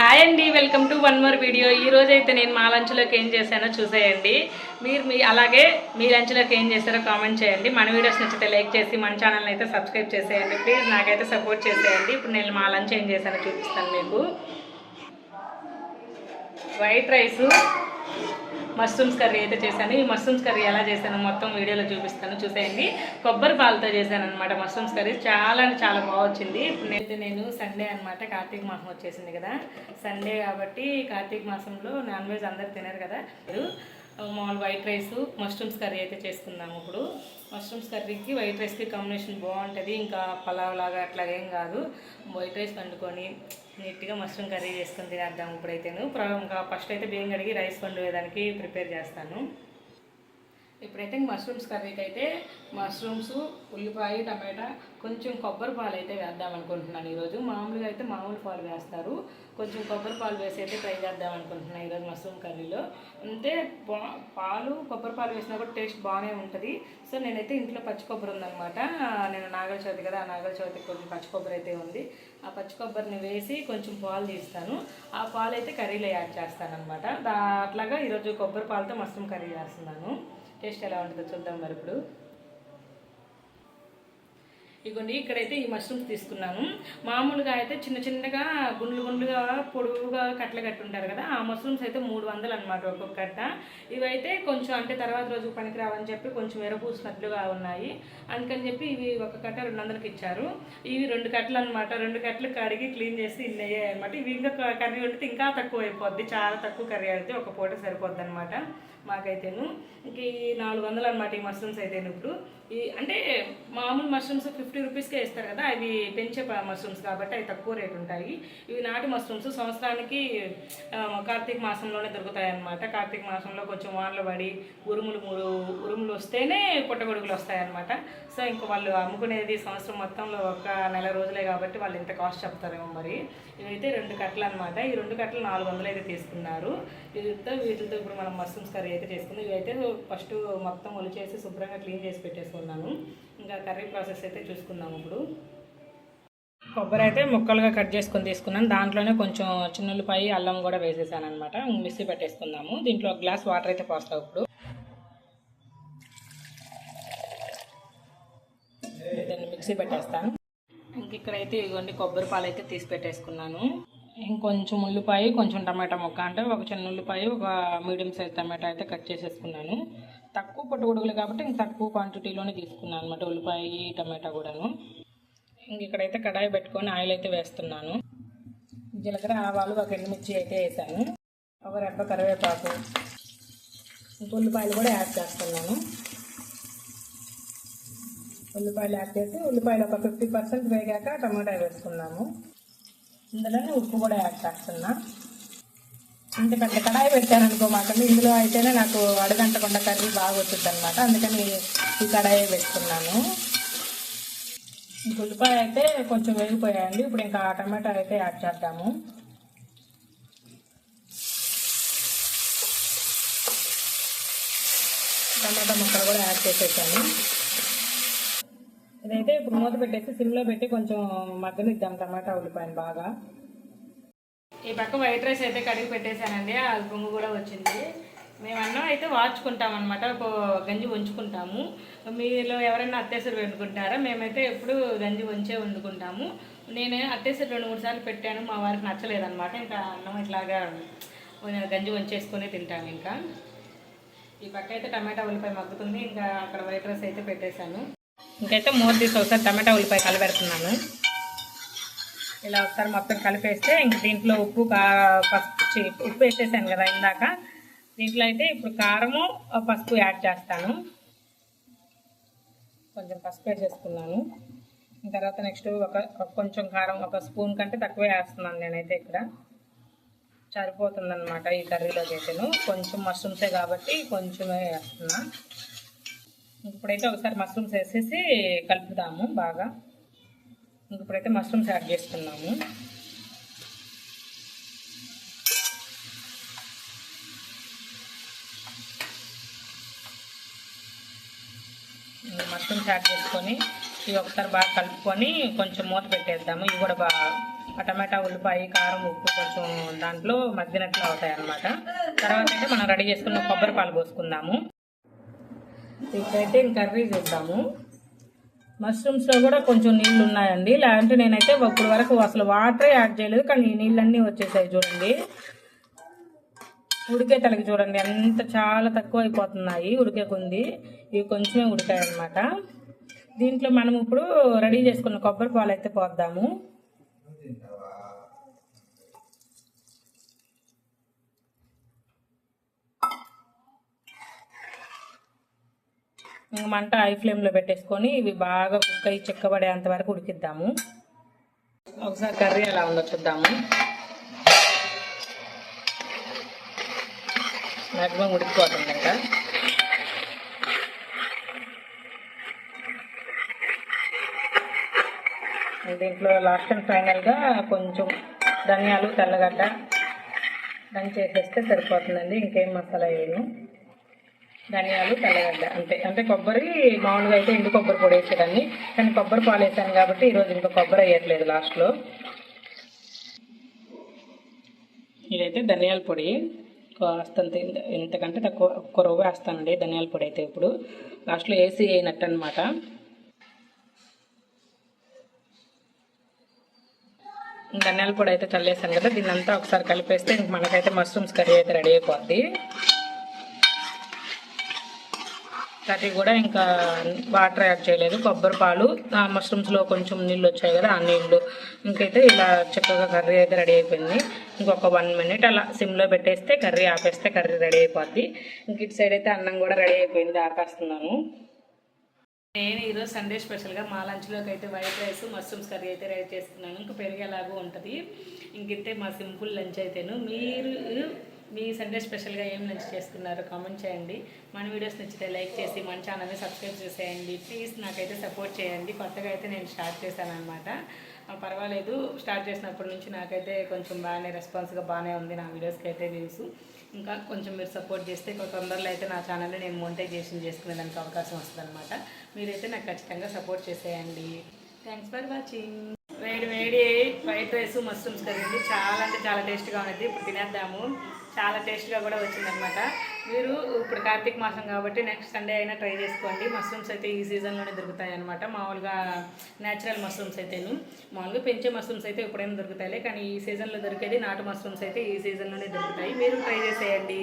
Hi అండి welcome to one more video ఈ రోజు అయితే నేను మా లంచ్లోకి ఏం చేశానో చూసేయండి. మీరు మీ అలాగే మీ లంచ్లోకి ఏం చేశారో కామెంట్ చేయండి. మన వీడియోస్ నచ్చితే లైక్ చేసి మన ఛానల్ని అయితే సబ్స్క్రైబ్ చేసేయండి. ప్లీజ్ నాకైతే సపోర్ట్ చేసేయండి. ఇప్పుడు నేను మా లంచ్ ఏం చేశానో చూపిస్తాను మీకు. వైట్ రైసు మష్రూమ్స్ కర్రీ అయితే చేశాను. ఈ మష్రూమ్స్ కర్రీ ఎలా చేశాను మొత్తం వీడియోలో చూపిస్తాను. చూసేయండి. కొబ్బరి పాలతో చేశాను అనమాట మష్రూమ్స్ కర్రీ. చాలా అంటే చాలా బాగా వచ్చింది. నేను సండే అనమాట కార్తీక మాసం వచ్చేసింది కదా. సండే కాబట్టి కార్తీక మాసంలో నాన్ వెజ్ అందరు తినరు కదా. మామూలు వైట్ రైస్ మష్రూమ్స్ కర్రీ అయితే చేసుకుందాము ఇప్పుడు. మష్రూమ్స్ కర్రీకి వైట్ రైస్కి కాంబినేషన్ బాగుంటుంది. ఇంకా పలావ్ లాగా అట్లా ఏం కాదు. వైట్ రైస్ వండుకొని నీట్గా మష్రూమ్ కర్రీ చేసుకొని తినేద్దాం ఇప్పుడైతేను. ప్ర- ఇంకా ఫస్ట్ అయితే బియ్యం కడిగి రైస్ వండేదానికి ప్రిపేర్ చేస్తాను. ఇప్పుడైతే మష్రూమ్స్ కర్రీకి అయితే మష్రూమ్స్ ఉల్లిపాయ టమాటా కొంచెం కొబ్బరి పాలు అయితే వేద్దాం అనుకుంటున్నాను ఈరోజు. మామూలుగా అయితే మామూలు పాలు వేస్తారు. కొంచెం కొబ్బరి పాలు వేసి అయితే ట్రై చేద్దాం అనుకుంటున్నాను ఈరోజు మష్రూమ్ కర్రీలో. అంటే పాలు కొబ్బరి పాలు వేసినా కూడా టేస్ట్ బాగానే ఉంటుంది. సో నేనైతే ఇంట్లో పచ్చి కొబ్బరి ఉందనమాట నేను నాగల చవితి కదా ఆ నాగల చవితికి కొంచెం పచ్చి కొబ్బరి అయితే ఉంది. ఆ పచ్చి కొబ్బరిని వేసి కొంచెం పాలు తీస్తాను. ఆ పాలు అయితే కర్రీలో యాడ్ చేస్తాను అనమాట అట్లాగా ఈరోజు కొబ్బరి పాలతో మష్రూమ్ కర్రీ చేస్తున్నాను. టేస్ట్ ఎలా ఉంటుందో చూద్దాం మరి ఇప్పుడు. ఇగోండి ఇక్కడైతే ఈ మష్రూమ్స్ తీసుకున్నాను. మామూలుగా అయితే చిన్న చిన్నగా గుండ్లు గుండ్లుగా పొడువుగా కట్టలు కట్టి ఉంటారు కదా ఆ మష్రూమ్స్ అయితే మూడు వందలు అనమాట ఒక్కొక్క కట్ట ఇవైతే కొంచెం అంటే తర్వాత రోజు పనికి రావని చెప్పి కొంచెం ఎరపూసినట్లుగా ఉన్నాయి. అందుకని చెప్పి ఇవి ఒక కట్ట రెండు వందలకి ఇచ్చారు. ఇవి రెండు కట్టలు అనమాట రెండు కట్టలు కడిగి క్లీన్ చేసి ఇన్ని అయ్యాయి అనమాట ఇవి ఇంకా కర్రీ వండితే ఇంకా తక్కువ అయిపోద్ది. చాలా తక్కువ కర్రీ అయితే ఒక పూట సరిపోద్ది అనమాట మాకైతేను. ఇంక ఈ నాలుగు వందలు అనమాట ఈ మష్రూమ్స్ అయితే ఇప్పుడు. ఈ అంటే మామూలు మష్రూమ్స్ ఫిఫ్టీ రూపీస్కే ఇస్తారు కదా అవి పెంచే మష్రూమ్స్ కాబట్టి అవి తక్కువ రేట్ ఉంటాయి. ఇవి నాటి మష్రూమ్స్ సంవత్సరానికి కార్తీక మాసంలోనే దొరుకుతాయి అన్నమాట కార్తీక మాసంలో కొంచెం వానలు పడి ఉరుములు మూడు ఉరుములు వస్తేనే పుట్టగొడుగులు వస్తాయన్నమాట. సో ఇంక వాళ్ళు అమ్ముకునేది సంవత్సరం మొత్తంలో ఒక నెల రోజులే కాబట్టి వాళ్ళు ఇంత కాస్ట్ చెప్తారేమో మరి. ఇవైతే రెండు కట్టలు అనమాట ఈ రెండు కట్టలు నాలుగు వందలు అయితే తీసుకున్నారు. వీటితో వీటితో ఇప్పుడు మనం మష్రూమ్స్ కర్రీ అయితే చేసుకుందాం ఇవైతే ఫస్ట్ మొత్తం ఒలిచేసి శుభ్రంగా క్లీన్ చేసి పెట్టేసుకున్నాను ఇంకా కర్రీ ప్రాసెస్ అయితే చూసుకుందాం ఇప్పుడు. కొబ్బరి అయితే ముక్కలుగా కట్ చేసుకొని తీసుకున్నాను. దాంట్లోనే కొంచెం చిన్న ఉల్లిపాయ అల్లం కూడా వేసేసాను అనమాట మిక్సీ పెట్టేసుకుందాము. దీంట్లో ఒక గ్లాస్ వాటర్ అయితే పోస్తాం ఇప్పుడు. దాన్ని మిక్సీ పెట్టేస్తాను. ఇంక ఇక్కడైతే ఇదిగోండి కొబ్బరి పాలు అయితే తీసి పెట్టేసుకున్నాను. ఇంకొంచెం ఉల్లిపాయ కొంచెం టమాటా ముక్క అంటే ఒక చిన్న ఉల్లిపాయ ఒక మీడియం సైజ్ టమాటా అయితే కట్ చేసేసుకున్నాను. తక్కువ పొట్టుగుడుగులు కాబట్టి ఇంక తక్కువ క్వాంటిటీలోనే తీసుకున్నాను అనమాట ఉల్లిపాయ టమాటా కూడాను. ఇంక ఇక్కడైతే కడాయి పెట్టుకొని ఆయిల్ అయితే వేస్తున్నాను. జీలకర్ర ఆవాలు ఒక ఎండుమిర్చి అయితే వేసాను. ఒక రెబ్బ కరివేపాకు. ఇంక ఉల్లిపాయలు కూడా యాడ్ చేస్తున్నాను. ఉల్లిపాయలు యాడ్ చేసి ఉల్లిపాయలు ఒక ఫిఫ్టీ పర్సెంట్ వేగాక టమాటా వేసుకున్నాము. ఇందులోనే ఉప్పు కూడా యాడ్ చేస్తున్నా. ఇంత పెద్ద కడాయి పెట్టాను అనుకోమాకండి ఇందులో అయితేనే నాకు అడగంటకుండా కర్రీ బాగా వచ్చింది అనమాట అందుకని ఈ కడాయి పెట్టుకున్నాను. ఇంక ఉల్లిపాయ అయితే కొంచెం వేగిపోయాయండి. ఇప్పుడు ఇంకా టమాటా అయితే యాడ్ చేద్దాము. టమాటా ముక్కలు కూడా యాడ్ చేసేసాను. ఇదైతే ఇప్పుడు మూత పెట్టేసి సిమ్లో పెట్టి కొంచెం మగ్గనిద్దాం టమాటా ఉల్లిపాయలు బాగా. ఈ పక్క వైట్ రైస్ అయితే కడిగి పెట్టేశానండి అది పొంగు కూడా వచ్చింది. మేము అన్నం అయితే వాచుకుంటాం అనమాట ఒక గంజి వంచుకుంటాము. మీలో ఎవరైనా అత్తేసరి వండుకుంటారా? మేమైతే ఎప్పుడు గంజి వంచే వండుకుంటాము. నేను అత్తేసరి రెండు మూడు సార్లు పెట్టాను మా వారికి నచ్చలేదన్నమాట. ఇంకా అన్నం ఇట్లాగా గంజి వంచేసుకొని తింటాము ఇంకా. ఈ పక్క అయితే టమాటా ఉల్లిపాయ మగ్గుతుంది ఇంకా అక్కడ వైట్ రైస్ అయితే పెట్టేశాను. ఇంకైతే మూత తీసి ఒకసారి టమాటా ఉల్లిపాయ కలిపెడుతున్నాను ఇలా ఒకసారి మొత్తం కలిపేస్తే ఇంక దీంట్లో ఉప్పు పసుపు చి- ఉప్పు వేసేసాను కదా ఇందాక. దీంట్లో అయితే ఇప్పుడు కారము పసుపు యాడ్ చేస్తాను. కొంచెం పసుపు వేసేసుకున్నాను చేసుకున్నాను. తర్వాత నెక్స్ట్ ఒక ఒక కొంచెం కారం ఒక స్పూన్ కంటే తక్కువే వేస్తున్నాను నేనైతే ఇక్కడ. సరిపోతుందన్నమాట ఈ కర్రీలోకి అయితేను. కొంచెం మష్రూమ్సే కాబట్టి కొంచెమే వేస్తున్నా. ఇప్పుడైతే ఒకసారి మష్రూమ్స్ వేసేసి కలుపుదాము బాగా. ఇప్పుడైతే మష్రూమ్స్ యాడ్ చేసుకున్నాము. మష్రూమ్స్ యాడ్ చేసుకొని ఇవి ఒకసారి బాగా కలుపుకొని కొంచెం మూత పెట్టేద్దాము. ఇవి కూడా బాగా టమాటా ఉల్లిపాయ కారం ఉప్పు కొంచెం దాంట్లో మగ్గినట్లు అవుతాయి అన్నమాట తర్వాత అయితే మనం రెడీ చేసుకున్న కొబ్బరి పాలు పోసుకుందాము. ఇప్పుడైతే ఇంక కర్రీ చేద్దాము. మష్రూమ్స్లో కూడా కొంచెం నీళ్ళు ఉన్నాయండి. లేదంటే నేనైతే ఇప్పుడు వరకు అసలు వాటరే యాడ్ చేయలేదు. కానీ ఈ నీళ్ళన్నీ వచ్చేసాయి చూడండి. ఉడికే తలకి చూడండి ఎంత చాలా తక్కువ అయిపోతున్నాయి ఉడికే కొంది ఇవి కొంచెమే ఉడికాయి అన్నమాట దీంట్లో మనం ఇప్పుడు రెడీ చేసుకున్న కొబ్బరి పాలు అయితే పోద్దాము. మంట హై ఫ్లేమ్లో పెట్టేసుకొని ఇవి బాగా కుక్ అయ్యి చెక్కబడేంత వరకు ఉడికిద్దాము. ఒకసారి కర్రీ ఎలా ఉందో చూద్దాము. మ్యాక్సిమం ఉడికిపోతుంది ఇంకా. దీంట్లో లాస్ట్ అండ్ ఫైనల్గా కొంచెం ధనియాలు తెల్లగడ్డ దంచేసేస్తే సరిపోతుందండి. ఇంకేం మసాలా వేయను. ధనియాలు తెల్లగడ్డ అంతే. అంటే కొబ్బరి మామూలుగా అయితే ఎండు కొబ్బరి పొడి వేసేదాన్ని? కానీ కొబ్బరి పాలు వేసాను కాబట్టి ఈరోజు ఇంకా కొబ్బరి వేయట్లేదు లాస్ట్లో ఇదైతే ధనియాల పొడి. కాస్తంత ఎంతకంటే తక్కువ ఒక్క రవ్వ వేస్తానండి ధనియాల పొడి అయితే ఇప్పుడు. లాస్ట్లో వేసి వేయనట్టు అనమాట ధనియాల పొడి అయితే చల్లేసాను కదా దీన్ని అంతా ఒకసారి కలిపేస్తే ఇంక మనకైతే మష్రూమ్స్ కర్రీ అయితే రెడీ అయిపోద్ది. కర్రీ కూడా ఇంకా వాటర్ యాడ్ చేయలేదు. కొబ్బరి పాలు ఆ మష్రూమ్స్లో కొంచెం నీళ్ళు వచ్చాయి కదా ఆ నీళ్ళు. ఇంకైతే ఇలా చక్కగా కర్రీ అయితే రెడీ అయిపోయింది. ఇంకొక వన్ మినిట్ అలా సిమ్లో పెట్టేస్తే కర్రీ ఆపేస్తే కర్రీ రెడీ అయిపోద్ది. ఇంక ఇటు సైడ్ అయితే అన్నం కూడా రెడీ అయిపోయింది ఆపేస్తున్నాను. నేను ఈరోజు సండే స్పెషల్గా మా లంచ్లోకి అయితే వైట్ రైస్ మష్రూమ్స్ కర్రీ అయితే రెడీ చేస్తున్నాను. ఇంకా పెరిగేలాగా ఉంటుంది. ఇంకైతే మా సింపుల్ లంచ్ అయితేను. మీరు మీ సండే స్పెషల్గా ఏం లంచ్ చేస్తున్నారు కామెంట్ చేయండి. మన వీడియోస్ నచ్చితే లైక్ చేసి మన ఛానల్ని సబ్స్క్రైబ్ చేసేయండి. ప్లీజ్ నాకైతే సపోర్ట్ చేయండి. కొత్తగా అయితే నేను స్టార్ట్ చేశాను అనమాట పర్వాలేదు. స్టార్ట్ చేసినప్పటి నుంచి నాకైతే కొంచెం బాగానే రెస్పాన్స్గా బాగానే ఉంది నా వీడియోస్కి అయితే వ్యూస్ ఇంకా కొంచెం మీరు సపోర్ట్ చేస్తే తొందరలో అయితే నా ఛానల్ని నేను మోనిటైజేషన్ చేసుకునేదానికి అవకాశం వస్తుంది అనమాట మీరైతే నాకు ఖచ్చితంగా సపోర్ట్ చేసేయండి. థ్యాంక్స్ ఫర్ వాచింగ్ వేడి వేడి వైట్ రైస్ మష్రూమ్స్ కర్రీ చాలా అంటే చాలా టేస్ట్గా ఉన్నది. ఇప్పుడు తినేద్దాము. చాలా టేస్ట్గా కూడా వచ్చిందనమాట మీరు ఇప్పుడు కార్తీక మాసం కాబట్టి నెక్స్ట్ సండే అయినా ట్రై చేసుకోండి. మష్రూమ్స్ అయితే ఈ సీజన్లోనే దొరుకుతాయి అనమాట మామూలుగా న్యాచురల్ మష్రూమ్స్ అయితేను. మామూలుగా పెంచే మష్రూమ్స్ అయితే ఎప్పుడైనా దొరుకుతాయి కానీ ఈ సీజన్లో దొరికేది నాటు మష్రూమ్స్ అయితే ఈ సీజన్లోనే దొరుకుతాయి. మీరు ట్రై చేసేయండి.